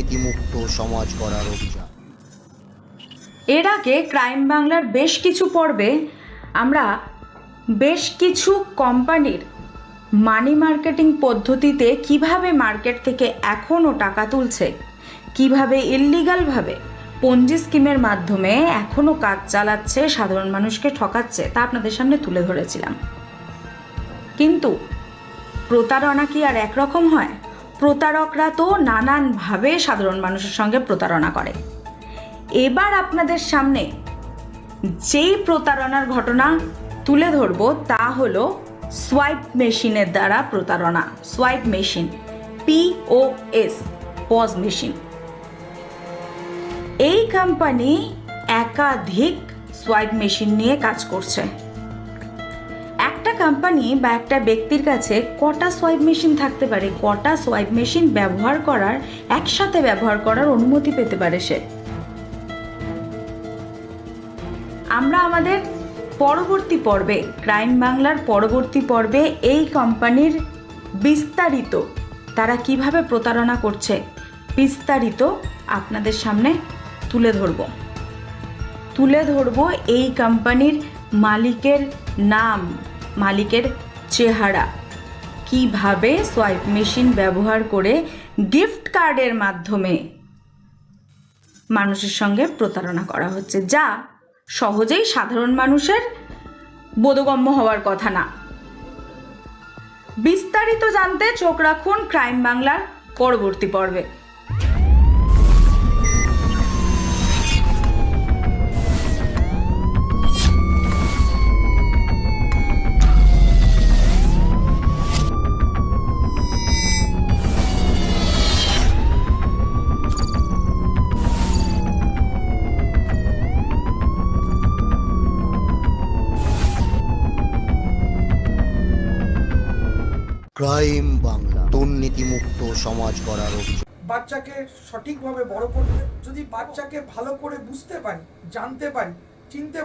দুর্নীতিমুক্ত সমাজ করার অভিযান। এর আগে ক্রাইম বাংলার বেশ কিছু পর্বে আমরা বেশ কিছু কোম্পানির মানি মার্কেটিং পদ্ধতিতে কীভাবে মার্কেট থেকে এখনও টাকা তুলছে, কীভাবে ইল্লিগালভাবে পঞ্জি স্কিমের মাধ্যমে এখনও কাজ চালাচ্ছে, সাধারণ মানুষকে ঠকাচ্ছে, তা আপনাদের সামনে তুলে ধরেছিলাম। কিন্তু প্রতারণা কি আর একরকম হয়? প্রতারকরা তো নানানভাবে সাধারণ মানুষের সঙ্গে প্রতারণা করে। এবার আপনাদের সামনে যেই প্রতারণার ঘটনা তুলে ধরবো তা হলো সোয়াইপ মেশিনের দ্বারা প্রতারণা। Swipe machine POS POS machine এই কোম্পানি একাধিক সোয়াইপ মেশিন নিয়ে কাজ করছে। কোম্পানি বা একটা ব্যক্তির কাছে কটা সোয়াইপ মেশিন থাকতে পারে? কটা সোয়াইপ মেশিন ব্যবহার করার, একসাথে ব্যবহার করার অনুমতি পেতে পারে সে? আমরা আমাদের পরবর্তী পর্বে ক্রাইম বাংলার পরবর্তী পর্বে এই কোম্পানির বিস্তারিত, তারা কীভাবে প্রতারণা করছে, বিস্তারিত আপনাদের সামনে তুলে ধরব। তুলে ধরব এই কোম্পানির মালিকের নাম। মালিকের চেহারা। কীভাবে সোয়াইপ মেশিন ব্যবহার করে গিফট কার্ডের মাধ্যমে মানুষের সঙ্গে প্রতারণা করা হচ্ছে, যা সহজেই সাধারণ মানুষের বোধগম্য হওয়ার কথা না। বিস্তারিত জানতে চোখ রাখুন ক্রাইম বাংলার পরবর্তী পর্বে। ক্রাইম বাংলা। দুর্নীতিমুক্ত সমাজ করার অভিযোগ। বাচ্চাকে সঠিকভাবে বড় করতে, যদি বাচ্চাকে ভালো করে বুঝতে পারি, জানতে পারি, চিনতে